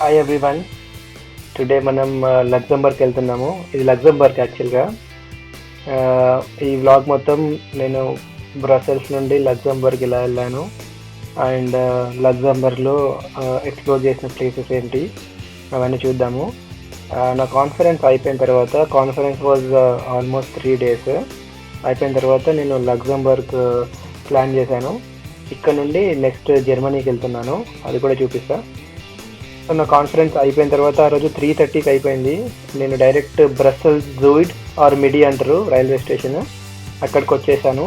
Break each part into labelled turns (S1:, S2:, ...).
S1: Hi everyone today మనం uh, లగ్జంబర్గ్కి వెళ్తున్నాము. ఇది లగ్జంబర్గ్ యాక్చువల్గా uh, ఈ వ్లాగ్ మొత్తం నేను బ్రసెల్స్ నుండి లగ్జంబర్గ్ ఇలా వెళ్ళాను. అండ్ లగ్జంబర్గ్లో ఎక్స్ప్లోర్ చేసిన ప్లేసెస్ ఏంటి అవన్నీ చూద్దాము. Uh, నా కాన్ఫరెన్స్ అయిపోయిన తర్వాత conference was almost three days అయిపోయిన తర్వాత నేను లగ్జంబర్గ్ ప్లాన్ చేశాను. ఇక్కడ నుండి నెక్స్ట్ జర్మనీకి వెళ్తున్నాను. అది కూడా చూపిస్తాను సో నా కాన్ఫరెన్స్ అయిపోయిన తర్వాత ఆ రోజు త్రీ థర్టీకి అయిపోయింది. నేను direct Brussels Zuid or Midi అంటారు రైల్వే స్టేషన్ అక్కడికి వచ్చేసాను.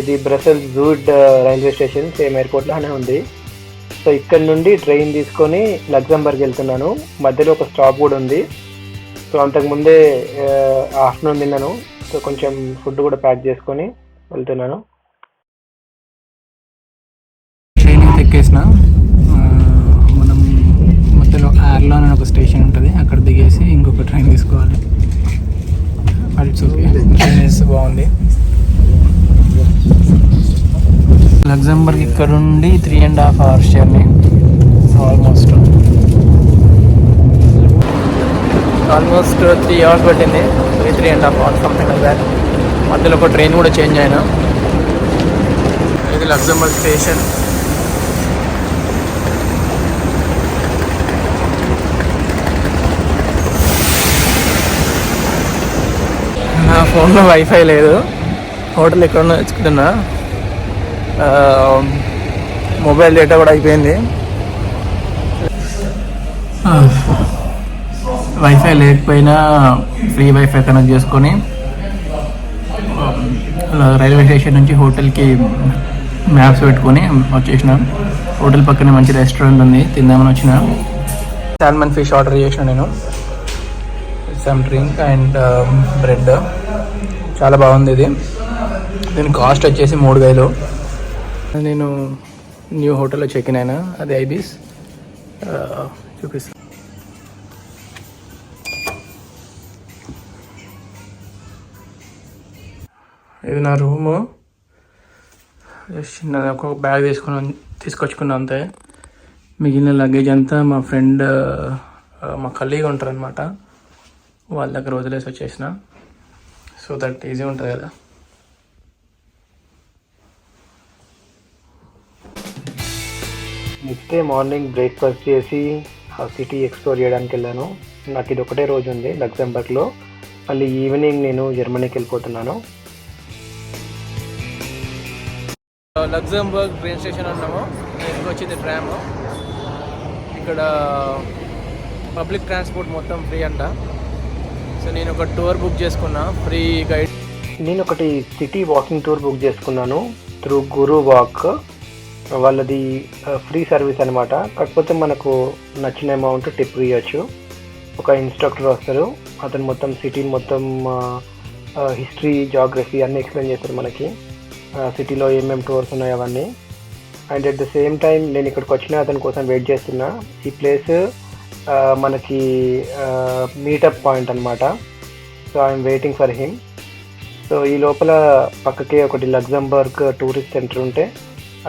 S1: ఇది Brussels Zuid railway station same ఎయిర్పోర్ట్లోనే ఉంది. సో ఇక్కడ నుండి ట్రైన్ తీసుకొని లగ్జంబర్గ్ వెళ్తున్నాను. మధ్యలో ఒక స్టాప్ కూడా ఉంది. సో అంతకుముందే ఆఫ్టర్నూన్ uh, తిన్నాను. సో కొంచెం ఫుడ్ కూడా ప్యాక్ చేసుకొని వెళ్తున్నాను.
S2: బాగుంది. లగ్జంబర్గ్ ఇక్కడ నుండి three and half hours journey almost almost three hours పట్టింది. Three three and half hours something like that మధ్యలో ఒక ట్రైన్ కూడా చేంజ్ అయినా. ఇది లగ్జంబర్గ్ స్టేషన్ నా ఫోన్లో వైఫై లేదు. హోటల్ ఎక్కడ తెచ్చుకుంటున్నా. మొబైల్ డేటా కూడా అయిపోయింది. వైఫై లేకపోయినా ఫ్రీ వైఫై కనెక్ట్ చేసుకొని రైల్వే స్టేషన్ నుంచి హోటల్కి మ్యాప్స్ పెట్టుకొని వచ్చేసిన. హోటల్ పక్కనే మంచి రెస్టారెంట్ ఉంది తిందామని వచ్చిన. సాల్మన్ ఫిష్ ఆర్డర్ చేసిన నేను. సమ్ డ్రింక్ అండ్ బ్రెడ్ చాలా బాగుంది ఇది. దీని కాస్ట్ వచ్చేసి మూడు వేలు. నేను న్యూ హోటల్లో చెక్ ఇన్ అయినా అది ఐబీస్ చూపిస్తాను ఇది నా రూము. జస్ట్ చిన్న ఒక బ్యాగ్ తీసుకుని తీసుకొచ్చుకున్నా అంతే. మిగిలిన లగేజ్ అంతా మా ఫ్రెండ్ మా కలీగ్ ఉంటారు అనమాట వాళ్ళ దగ్గర వదిలేసి వచ్చేసిన. సో దట్ ఈజీ ఉంటుంది కదా.
S1: నెక్స్ట్ డే మార్నింగ్ బ్రేక్ఫాస్ట్ చేసి ఆ సిటీ ఎక్స్ప్లోర్ చేయడానికి వెళ్ళాను. నాకు ఇది ఒకటే రోజు ఉంది లగ్జంబర్గ్లో మళ్ళీ ఈవినింగ్ నేను జర్మనీకి వెళ్ళిపోతున్నాను.
S2: లగ్జంబర్గ్ ట్రైన్ స్టేషన్ ఉన్నాము ఇంటికి వచ్చింది ట్రామ్ ఇక్కడ పబ్లిక్ ట్రాన్స్పోర్ట్ మొత్తం ఫ్రీ అంట. సో నేను ఒక టూర్ బుక్ చేసుకున్నా ఫ్రీ గైడ్.
S1: నేను ఒకటి సిటీ వాకింగ్ టూర్ బుక్ చేసుకున్నాను త్రూ గురు వాక్. వాళ్ళది ఫ్రీ సర్వీస్ అనమాట కాకపోతే మనకు నచ్చిన అమౌంట్ టిప్ ఇవ్వచ్చు ఒక ఇన్స్ట్రక్టర్ వస్తారు అతను మొత్తం సిటీ మొత్తం హిస్టరీ జాగ్రఫీ అన్నీ ఎక్స్ప్లెయిన్ చేస్తారు మనకి. సిటీలో ఏమేమి టూర్స్ ఉన్నాయో అవన్నీ. And at the same time నేను ఇక్కడికి వచ్చిన అతని కోసం వెయిట్ చేస్తున్నా. ఈ ప్లేస్ మనకి మీటప్ పాయింట్ అనమాట so I'm waiting for him so ఈ లోపల పక్కకే ఒకటి లగ్జంబర్గ్ టూరిస్ట్ సెంటర్ ఉంటే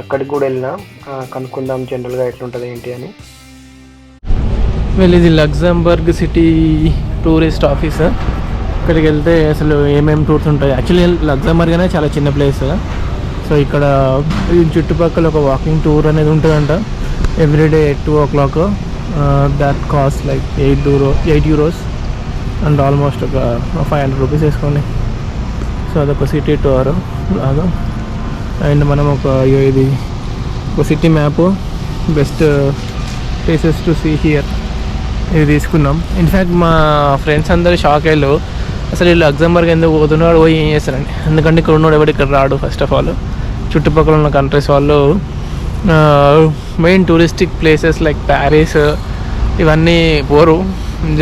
S1: అక్కడికి కూడా వెళ్ళినా కనుక్కుందాం జనరల్గా ఎట్లుంటుంది ఏంటి అని.
S2: వెళ్ళి ఇది లగ్జంబర్గ్ సిటీ టూరిస్ట్ ఆఫీస్. ఇక్కడికి వెళ్తే అసలు ఏమేమి టూర్స్ ఉంటాయి? యాక్చువల్లీ లగ్జంబర్గ్ అనేది చాలా చిన్న ప్లేస్ సో ఇక్కడ చుట్టుపక్కల ఒక వాకింగ్ టూర్ అనేది ఉంటుందంట. Every day two o'clock that cost like eight euro eight euros and almost ఒక ఫైవ్ హండ్రెడ్ రూపీస్ వేసుకోండి. సో అదొక సిటీ టూర్ లాగా. అండ్ మనం ఒక ఇది ఒక city map best places to see here ఇది తీసుకున్నాం. ఇన్ఫ్యాక్ట్ మా ఫ్రెండ్స్ అందరూ షాక్ అయ్యారు. అసలు వీళ్ళు లగ్జంబర్గ్ ఎందుకు పోతున్నాడు పోయి ఏం చేస్తారండి ఎందుకంటే ఇక్కడ ఉన్నాడు ఎవడు ఇక్కడ రాడు ఫస్ట్ ఆఫ్ ఆల్ చుట్టుపక్కల ఉన్న కంట్రీస్ వాళ్ళు main touristic places like Paris ఇవన్నీ పోరు.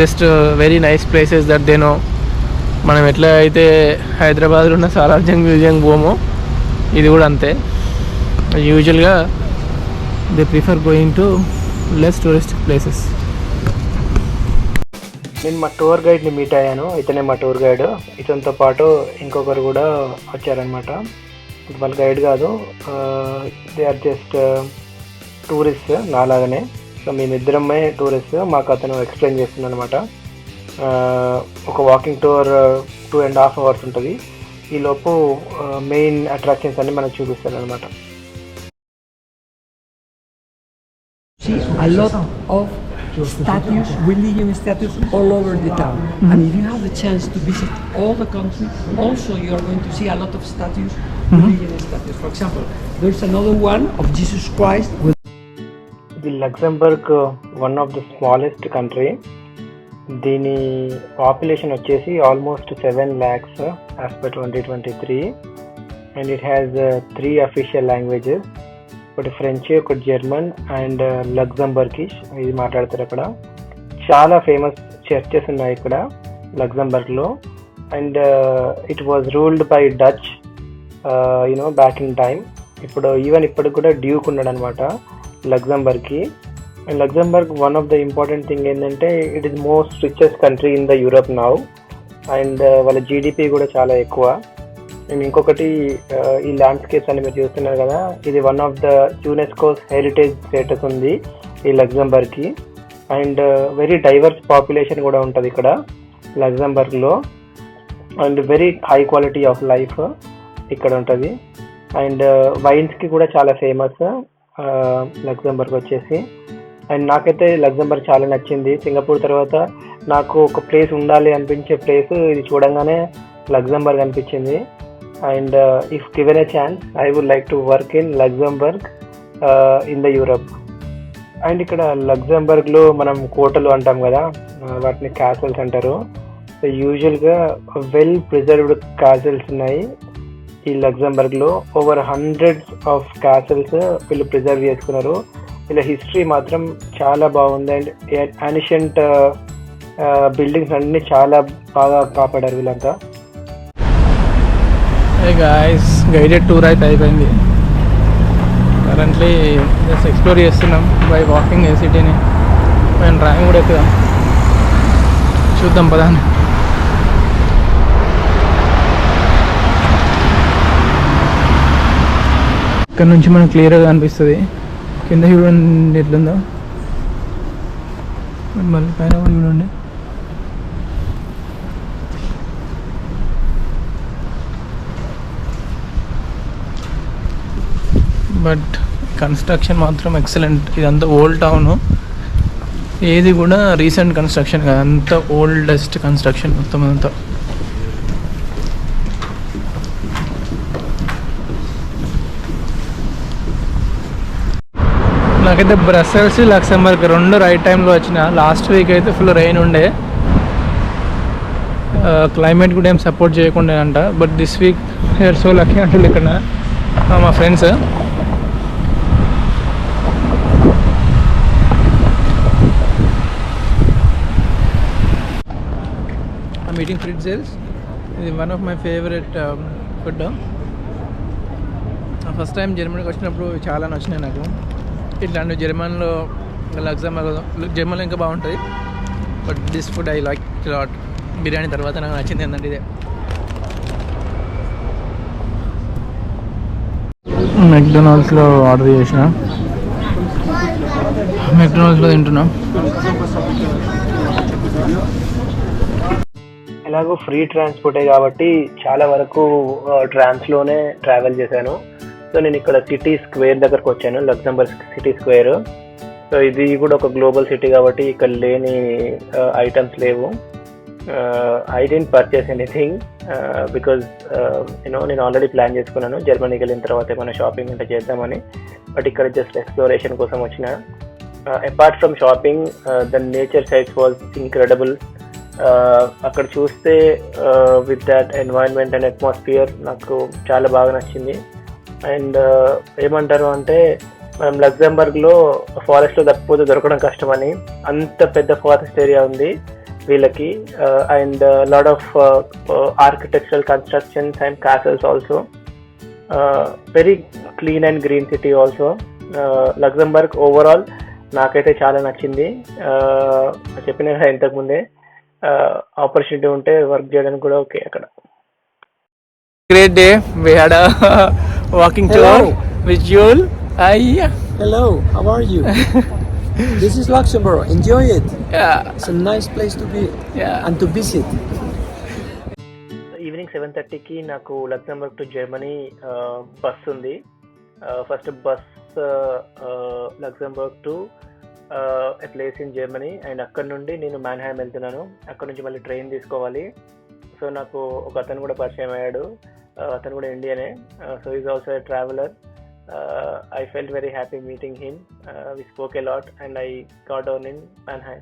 S2: Just very nice places that దేనో మనం ఎట్లా అయితే హైదరాబాద్లో ఉన్న సాలార్జంగ్ మ్యూజియం పోమో ఇది కూడా అంతే. యూజువల్గా they prefer going to less touristic places
S1: నేను మా టూర్ గైడ్ని మీట్ అయ్యాను. ఇతనే మా టూర్ గైడ్ ఇతనితో పాటు ఇంకొకరు కూడా వచ్చారనమాట వాళ్ళు గైడ్ కాదు. దే ఆర్ జస్ట్ టూరిస్ట్ నాలాగనే. సో మేమిద్దరమే టూరిస్ట్. మాకు అతను ఎక్స్ప్లెయిన్ చేస్తుంది అనమాట ఒక walking tour two and half hours ఉంటుంది. ఈలోపు మెయిన్ అట్రాక్షన్స్ అన్ని మనకు చూపిస్తాను అనమాట
S3: a lot of statues, religion statues all over the town. And if you have the chance to visit all the country, also you are going to see a lot of statues, religion statues. For example, there's another one of Jesus Christ with
S1: ఇది Luxembourg one of the smallest country దీని population వచ్చేసి almost seven lakhs as per twenty twenty three and it has three official languages ఒకటి French ఒకటి German and Luxembourgish ఇది మాట్లాడతారు అక్కడ. చాలా famous churches ఉన్నాయి ఇక్కడ లగ్జంబర్గ్లో and it was ruled by Dutch you know back in time ఇప్పుడు even ఇప్పటికి కూడా డ్యూక్ ఉన్నాడు అనమాట లగ్జంబర్గ్కి and Luxembourg one of the important thing ఏంటంటే it is most richest country in the Europe now and వాళ్ళ GDP కూడా చాలా ఎక్కువ. నేను ఇంకొకటి ఈ ల్యాండ్స్కేప్స్ అని మీరు చూస్తున్నారు కదా ఇది one of the UNESCO's heritage status ఉంది ఈ లగ్జంబర్గ్కి అండ్ వెరీ డైవర్స్ పాపులేషన్ కూడా ఉంటుంది ఇక్కడ లగ్జంబర్గ్లో and very high quality of life ఇక్కడ ఉంటుంది. అండ్ వైన్స్కి కూడా చాలా ఫేమస్ లగ్జంబర్గ్ వచ్చేసి. అండ్ నాకైతే లగ్జంబర్గ్ చాలా నచ్చింది. సింగపూర్ తర్వాత నాకు ఒక ప్లేస్ ఉండాలి అనిపించే ప్లేస్ ఇది చూడంగానే లగ్జంబర్గ్ అనిపించింది. And if given a chance I would like to work in Luxembourg in the Europe and ఇక్కడ లగ్జంబర్గ్లో మనం కోటలు అంటాం కదా వాటిని క్యాసల్స్ అంటారు. సో యూజువల్గా వెల్ ప్రిజర్వ్డ్ క్యాసల్స్ ఉన్నాయి. ఈ లగ్జంబర్గ్లో ఓవర్ హండ్రెడ్స్ ఆఫ్ క్యాసల్స్ వీళ్ళు ప్రిజర్వ్ చేసుకున్నారు. వీళ్ళ హిస్టరీ మాత్రం చాలా బాగుంది. అండ్ యానిషియంట్ బిల్డింగ్స్ అన్ని చాలా బాగా కాపాడారు వీళ్ళంతా.
S2: ఏ గాయస్ గైడెడ్ టూర్ అయితే అయిపోయింది. కరెంట్లీ జస్ట్ ఎక్స్ప్లోర్ చేస్తున్నాం బై వాకింగ్ ఏ సిటీని మేము డ్రాయింగ్ కూడా ఎక్కుదాం. చూద్దాం పదాన్ని ఇక్కడ నుంచి మనకు క్లియర్గా అనిపిస్తుంది. కింద చూడండి ఎట్లుందో. మళ్ళీ పైన కూడా చూడండి. బట్ కన్స్ట్రక్షన్ మాత్రం ఎక్సలెంట్. ఇదంతా ఓల్డ్ టౌన్. ఏది కూడా రీసెంట్ కన్స్ట్రక్షన్ కాదు. అంత ఓల్డెస్ట్ కన్స్ట్రక్షన్ మొత్తం అంతా. నాకైతే బ్రసెల్స్ లక్సంబర్గ్ రెండు రైట్ టైంలో వచ్చిన. లాస్ట్ వీక్ అయితే ఫుల్ రెయిన్ ఉండే. క్లైమేట్ కూడా ఏం సపోర్ట్ చేయకుండా అంట but this week here so lucky అంటుంది ఇక్కడ మా ఫ్రెండ్స్ మీటింగ్ ఫ్రిడ్ సేల్స్ ఇది one of my favourite food first time జర్మనీకి వచ్చినప్పుడు చాలా నచ్చినాయి నాకు. ఇట్లాంటి జర్మన్లో లగ్జంబర్గ్ జర్మన్లో ఇంకా బాగుంటుంది. But this food I like lot biryani తర్వాత నాకు నచ్చింది ఏంటంటే ఇదే. మెక్డొనాల్డ్స్లో ఆర్డర్ చేసిన. మెక్డొనాల్డ్స్లో తింటున్నాం.
S1: ఎలాగో ఫ్రీ ట్రాన్స్పోర్టే కాబట్టి చాలా వరకు ట్రాన్స్లోనే ట్రావెల్ చేశాను. సో నేను ఇక్కడ సిటీ స్క్వేర్ దగ్గరకు వచ్చాను లగ్జంబర్గ్ సిటీ స్క్వేర్ సో ఇది కూడా ఒక గ్లోబల్ సిటీ కాబట్టి ఇక్కడ లేని ఐటమ్స్ లేవు. I didn't purchase anything because you know నేను ఆల్రెడీ ప్లాన్ చేసుకున్నాను. జర్మనీకి వెళ్ళిన తర్వాత ఏమైనా షాపింగ్ అంటే చేద్దామని. బట్ ఇక్కడ జస్ట్ ఎక్స్ప్లోరేషన్ కోసం వచ్చిన. Apart from shopping the nature sites was incredible అక్కడ చూస్తే with that environment and atmosphere నాకు చాలా బాగా నచ్చింది. అండ్ ఏమంటారు అంటే మనం లగ్జంబర్గ్లో ఫారెస్ట్లో తప్పిపోతే దొరకడం కష్టమని అంత పెద్ద ఫారెస్ట్ ఏరియా ఉంది వీళ్ళకి. And lot of architectural constructions and castles also very clean and green city also Luxembourg overall నాకైతే చాలా నచ్చింది. చెప్పిన ఇంతకుముందే ఆపర్చునిటీ ఉంటే వర్క్ చేయడానికి కూడా ఓకే అక్కడ
S2: great day. We had a walking tour
S3: Hello.
S2: with Jewel. Hi.
S3: Hello, how are you? This is Luxembourg. Enjoy it.
S2: Yeah.
S3: It's a nice place to be
S2: Yeah.
S3: and to visit.
S1: Evening seven థర్టీకి నాకు Luxembourg to Germany bus ఉంది first bus Luxembourg to a place in Germany and అక్కడ నుండి నేను మ్యాన్హామ్ వెళ్తున్నాను. అక్కడ నుంచి మళ్ళీ ట్రైన్ తీసుకోవాలి. సో నాకు ఒక అతను కూడా పరిచయం అయ్యాడు. అతను కూడా ఇండియనే so is also a traveller I felt very happy meeting him we spoke a lot and I got down in Mannheim